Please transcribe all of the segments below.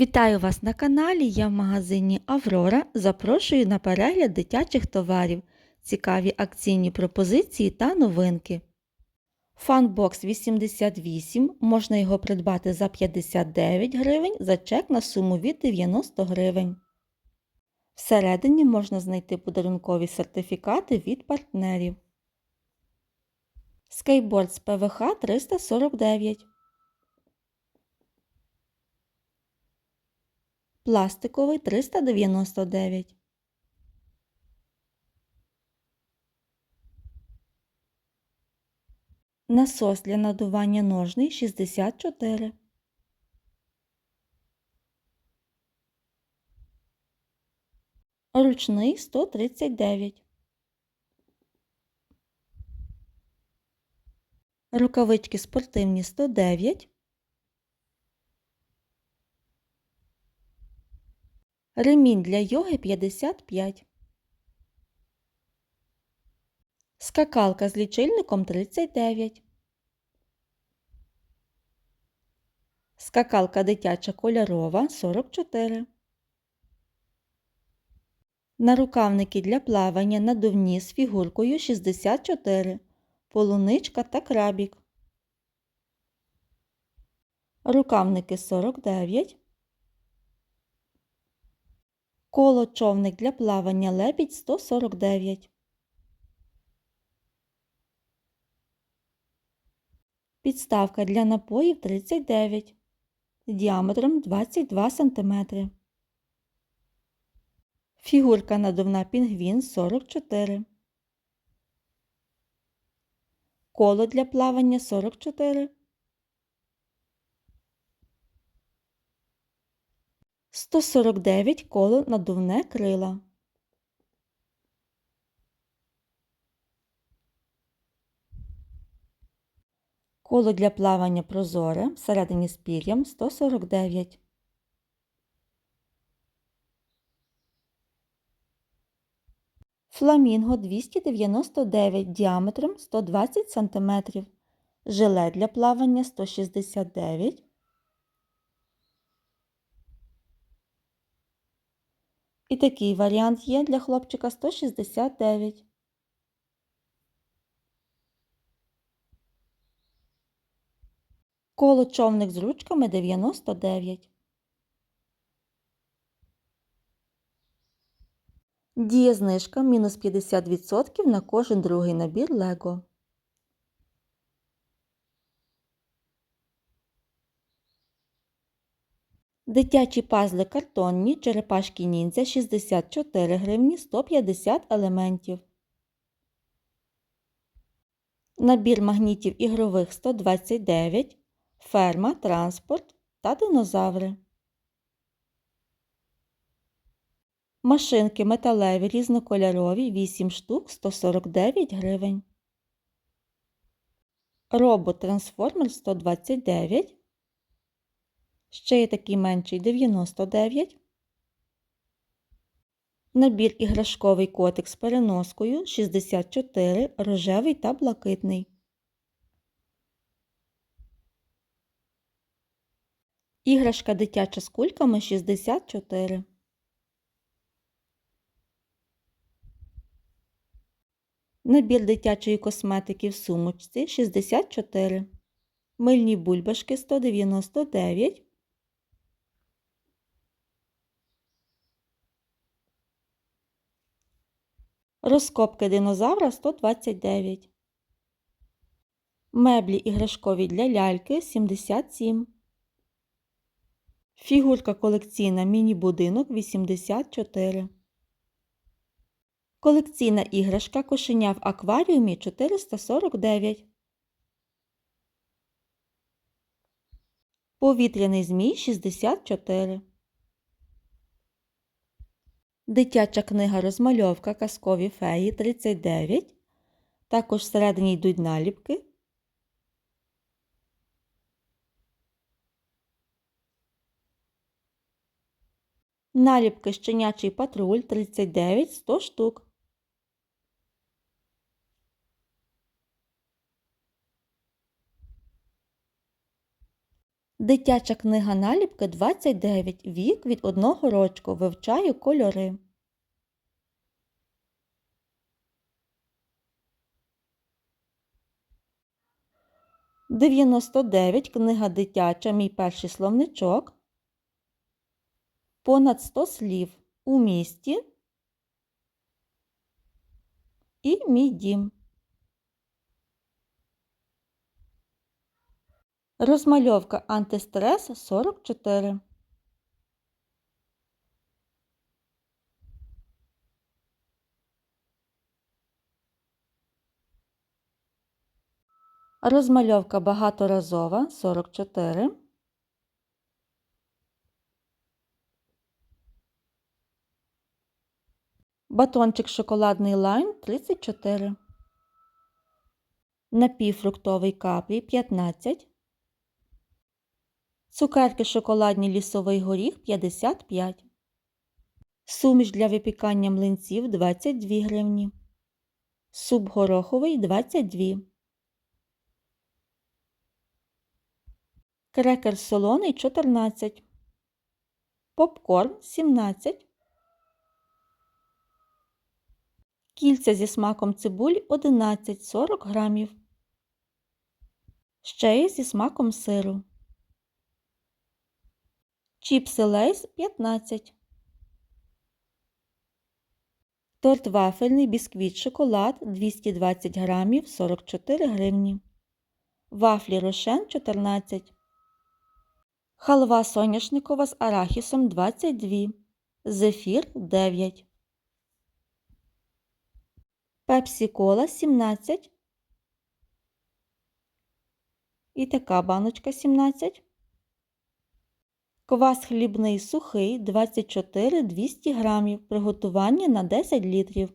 Вітаю вас на каналі. Я в магазині Аврора. Запрошую на перегляд дитячих товарів, цікаві акційні пропозиції та новинки. Фанбокс 88 можна його придбати за 59 гривень за чек на суму від 90 гривень. Всередині можна знайти подарункові сертифікати від партнерів. Скейтборд з ПВХ 349. Пластиковий 399. Насос для надування ножний 64. Ручний 139. Рукавички спортивні 109. Ремінь для йоги 55. Скакалка з лічильником 39. Скакалка дитяча кольорова 44. Нарукавники для плавання надувні з фігуркою 64. Полуничка та крабік. Рукавники 49. Коло човник для плавання лебідь 149. Підставка для напоїв 39 з діаметром 22 см. Фігурка надувна пінгвін 44. Коло для плавання 44. 149 коло надувне крила. Коло для плавання прозоре всередині з пір'ям 149. Фламінго 299 діаметром 120 см. Жилет для плавання 169 І такий варіант є для хлопчика 169. Коло човник з ручками 99. Діє знижка мінус 50% на кожен другий набір Лего. Дитячі пазли картонні, черепашки ніндзя 64 гривні 150 елементів. Набір магнітів ігрових 129, ферма, транспорт та динозаври. Машинки металеві різнокольорові 8 штук 149 гривень. Робот трансформер 129 Ще є такий менший 99. Набір іграшковий котик з переноскою 64, рожевий та блакитний. Іграшка дитяча з кульками 64. Набір дитячої косметики в сумочці 64. Мильні бульбашки 199. Розкопки динозавра 129. Меблі іграшкові для ляльки 77. Фігурка колекційна міні-будинок 84. Колекційна іграшка кошеня в акваріумі 449. Повітряний змій 64. Дитяча книга розмальовка казкові феї 39. Також всередині йдуть наліпки. Наліпки щенячий патруль 39 100 штук. Дитяча книга наліпки 29. Вік від одного рочку. Вивчаю кольори. Дев'яносто дев'ять. Книга дитяча. Мій перший словничок. Понад 100 слів у місті і мій дім. Розмальовка антистрес 44. Розмальовка багаторазова 44. Батончик шоколадний лайм 34. Напівфруктовий каплі 15. Цукерки шоколадні лісовий горіх 55. Суміш для випікання млинців 22 гривні. Суп гороховий 22. Крекер солоний 14. Попкорн 17. Кільця зі смаком цибулі 11-40 грамів. Ще є зі смаком сиру. Чіпси Лейс 15. Торт вафельний бісквіт шоколад 220 грамів 44 гривні. Вафлі рошен 14. Халва соняшникова з арахісом 22. Зефір 9. Пепсі кола 17. І така баночка 17. Квас хлібний сухий 24 200 грамів. Приготування на 10 літрів.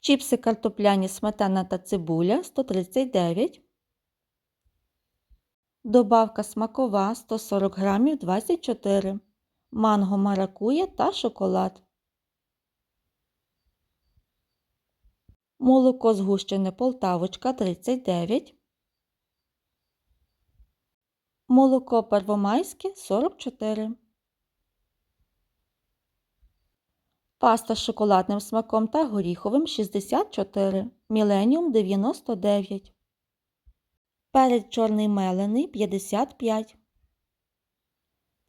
Чіпси картопляні сметана та цибуля 139. Добавка смакова 140 грамів 24. Манго маракуя та шоколад. Молоко згущене полтавочка 39. Молоко первомайське 44. Паста з шоколадним смаком та горіховим 64. Міленіум 99. Перець чорний мелений 55.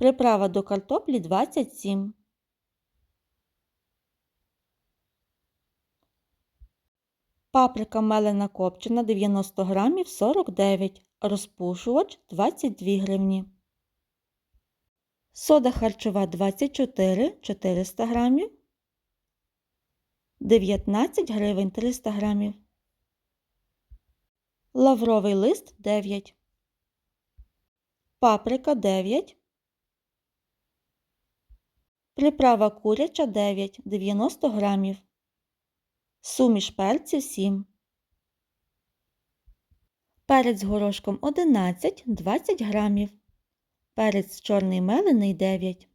Приправа до картоплі 27. Паприка мелена копчена 90 грамів 49. Розпушувач 22 гривні. Сода харчова 24 400 грамів. 19 гривень 300 грамів. Лавровий лист 9. Паприка 9. Приправа куряча 9 90 грамів. Суміш перців 7. Перець горошком 11 20 грамів. Перець чорний мелений 9.